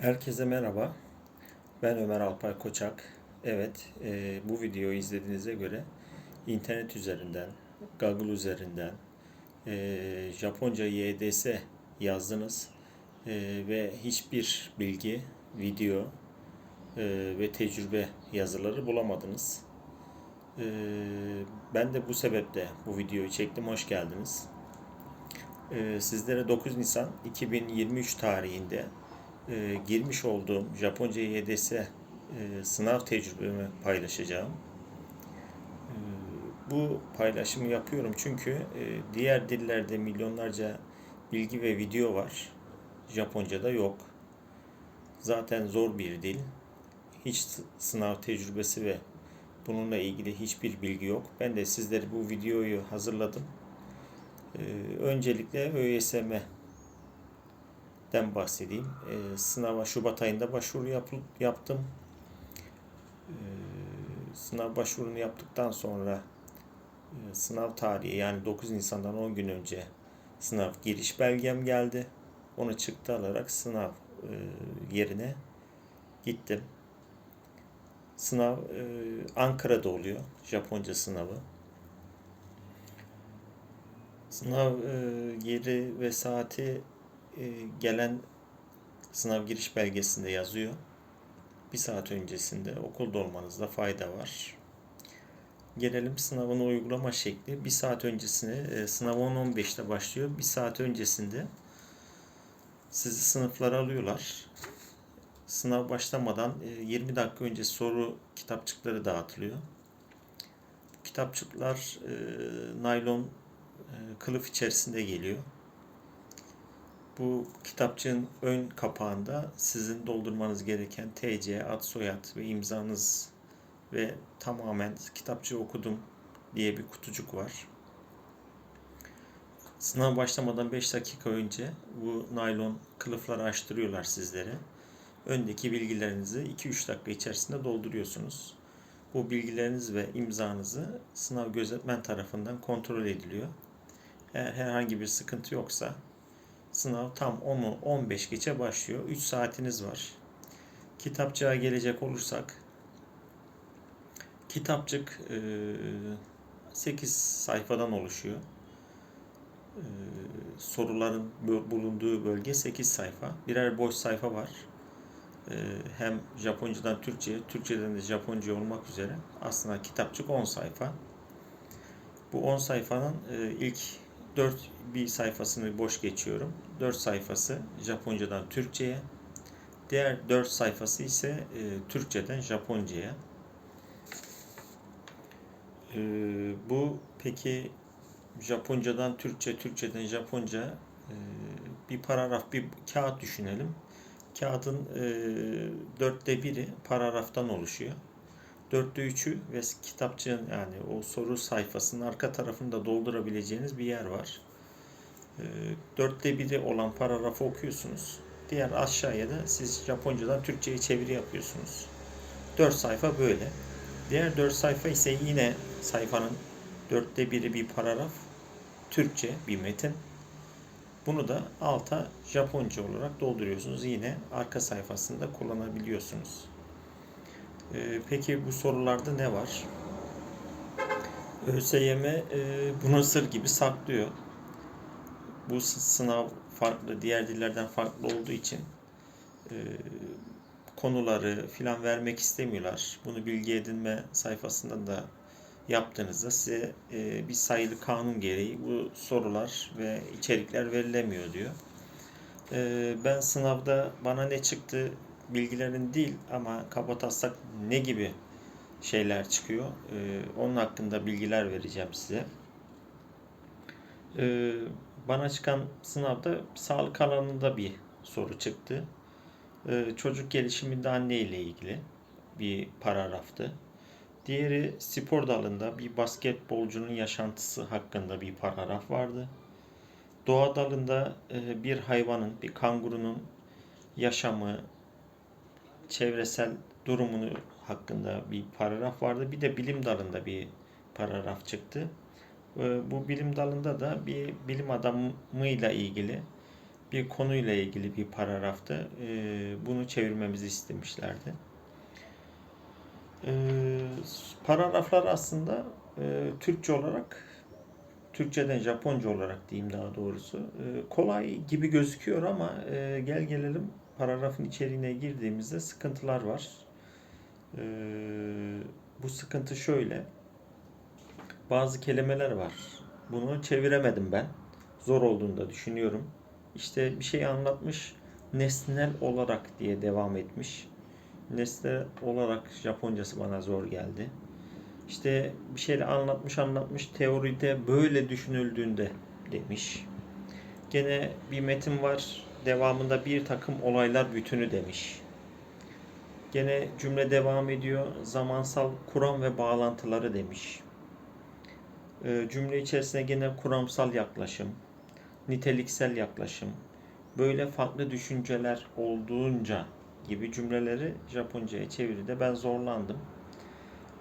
Herkese merhaba. Ben Ömer Alpay Koçak. Evet, e, bu videoyu izlediğinize göre internet üzerinden, Google üzerinden e, Japonca YDS yazdınız E, ve hiçbir bilgi, video e, ve tecrübe yazıları bulamadınız. E, ben de bu sebeple bu videoyu çektim. Hoş geldiniz. E, sizlere 9 Nisan 2023 tarihinde e, girmiş olduğum Japonca YDS e, sınav tecrübemi paylaşacağım. E, bu paylaşımı yapıyorum çünkü e, diğer dillerde milyonlarca bilgi ve video var. Japonca'da yok. Zaten zor bir dil. Hiç sınav tecrübesi ve bununla ilgili hiçbir bilgi yok. Ben de sizlere bu videoyu hazırladım. E, öncelikle ÖSYM den bahsedeyim. Ee, sınava Şubat ayında başvuru yapı- yaptım. Ee, sınav başvurunu yaptıktan sonra e, sınav tarihi yani 9 Nisan'dan 10 gün önce sınav giriş belgem geldi. Onu çıktı alarak sınav e, yerine gittim. Sınav e, Ankara'da oluyor. Japonca sınavı. Sınav e, yeri ve saati e, gelen sınav giriş belgesinde yazıyor. Bir saat öncesinde okulda olmanızda fayda var. Gelelim sınavın uygulama şekli. Bir saat öncesine, e, sınav 10-15'te başlıyor. Bir saat öncesinde sizi sınıflara alıyorlar. Sınav başlamadan e, 20 dakika önce soru kitapçıkları dağıtılıyor. Bu kitapçıklar e, naylon e, kılıf içerisinde geliyor. Bu kitapçığın ön kapağında sizin doldurmanız gereken TC, ad, soyad ve imzanız ve tamamen kitapçığı okudum diye bir kutucuk var. Sınav başlamadan 5 dakika önce bu naylon kılıfları açtırıyorlar sizlere. Öndeki bilgilerinizi 2-3 dakika içerisinde dolduruyorsunuz. Bu bilgileriniz ve imzanızı sınav gözetmen tarafından kontrol ediliyor. Eğer herhangi bir sıkıntı yoksa Sınav tam 10'u 15 geçe başlıyor. 3 saatiniz var. Kitapçığa gelecek olursak kitapçık 8 sayfadan oluşuyor. E, Soruların bulunduğu bölge 8 sayfa. Birer boş sayfa var. E, Hem Japoncadan Türkçe'ye, Türkçeden de Japonca olmak üzere aslında kitapçık 10 sayfa. Bu 10 sayfanın e, ilk 4 bir sayfasını boş geçiyorum. 4 sayfası Japoncadan Türkçe'ye. Diğer 4 sayfası ise e, Türkçeden Japonca'ya. E, bu peki Japoncadan Türkçe, Türkçeden Japonca e, bir paragraf, bir kağıt düşünelim. Kağıdın e, dörtte biri paragraftan oluşuyor. Dörtte üçü ve kitapçığın yani o soru sayfasının arka tarafında doldurabileceğiniz bir yer var. E, dörtte biri olan paragrafı okuyorsunuz. Diğer aşağıya da siz Japoncadan Türkçe'ye çeviri yapıyorsunuz. Dört sayfa böyle. Diğer dört sayfa ise yine sayfanın dörtte biri bir paragraf. Türkçe bir metin. Bunu da alta Japonca olarak dolduruyorsunuz. Yine arka sayfasında kullanabiliyorsunuz. Ee, peki bu sorularda ne var? ÖSYM e, bunu sır gibi saklıyor. Bu sınav farklı, diğer dillerden farklı olduğu için e, konuları filan vermek istemiyorlar. Bunu bilgi edinme sayfasında da yaptığınızda size e, bir sayılı kanun gereği bu sorular ve içerikler verilemiyor diyor. E, ben sınavda bana ne çıktı bilgilerin değil ama kabataslak ne gibi şeyler çıkıyor. e, onun hakkında bilgiler vereceğim size. E, bana çıkan sınavda sağlık alanında bir soru çıktı. E, çocuk gelişiminde anne ile ilgili bir paragraftı. Diğeri spor dalında bir basketbolcunun yaşantısı hakkında bir paragraf vardı. Doğa dalında e, bir hayvanın, bir kangurunun yaşamı, çevresel durumunu hakkında bir paragraf vardı. Bir de bilim dalında bir paragraf çıktı. E, Bu bilim dalında da bir bilim adamıyla ilgili bir konuyla ilgili bir paragrafta e, bunu çevirmemizi istemişlerdi. E, paragraflar aslında e, Türkçe olarak Türkçeden Japonca olarak diyeyim daha doğrusu. e, kolay gibi gözüküyor ama e, gel gelelim paragrafın içeriğine girdiğimizde sıkıntılar var. E, bu sıkıntı şöyle. Bazı kelimeler var. Bunu çeviremedim ben. Zor olduğunu da düşünüyorum. İşte bir şey anlatmış, nesnel olarak diye devam etmiş. Nesnel olarak Japoncası bana zor geldi. İşte bir şeyle anlatmış anlatmış teoride böyle düşünüldüğünde demiş. Gene bir metin var devamında bir takım olaylar bütünü demiş. Gene cümle devam ediyor zamansal kuram ve bağlantıları demiş. Ee, cümle içerisinde gene kuramsal yaklaşım, niteliksel yaklaşım, böyle farklı düşünceler olduğunca gibi cümleleri Japonca'ya çeviride ben zorlandım.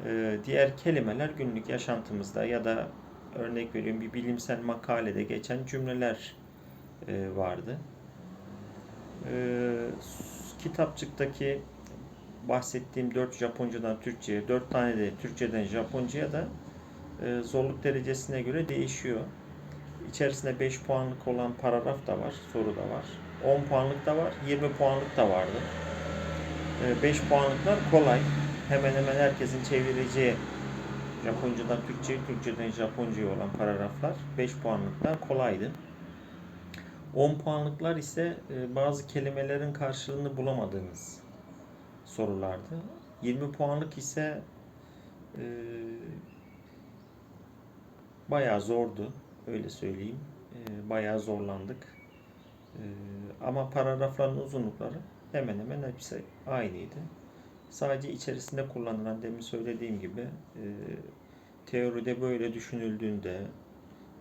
Ee, diğer kelimeler günlük yaşantımızda ya da örnek veriyorum bir bilimsel makalede geçen cümleler e, vardı. Ee, kitapçıktaki bahsettiğim 4 Japoncadan Türkçe'ye, 4 tane de Türkçeden Japonca'ya da e, zorluk derecesine göre değişiyor. İçerisinde 5 puanlık olan paragraf da var, soru da var. 10 puanlık da var, 20 puanlık da vardı. 5 puanlıklar kolay. Hemen hemen herkesin çevireceği Japoncadan Türkçe'ye, Türkçeden Japonca'ya olan paragraflar 5 puanlıklar kolaydı. 10 puanlıklar ise e, bazı kelimelerin karşılığını bulamadığınız sorulardı. 20 puanlık ise e, bayağı zordu. Öyle söyleyeyim. E, bayağı zorlandık. E, ama paragrafların uzunlukları hemen hemen hepsi aynıydı. Sadece içerisinde kullanılan demin söylediğim gibi e, teoride böyle düşünüldüğünde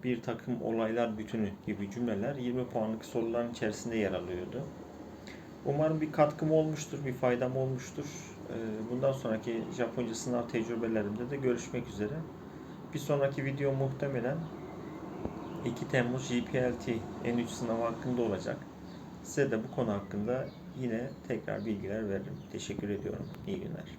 bir takım olaylar bütünü gibi cümleler 20 puanlık soruların içerisinde yer alıyordu. Umarım bir katkım olmuştur, bir faydam olmuştur. E, bundan sonraki Japonca sınav tecrübelerimde de görüşmek üzere. Bir sonraki video muhtemelen 2 Temmuz GPLT N3 sınavı hakkında olacak. Size de bu konu hakkında yine tekrar bilgiler veririm. Teşekkür ediyorum. İyi günler.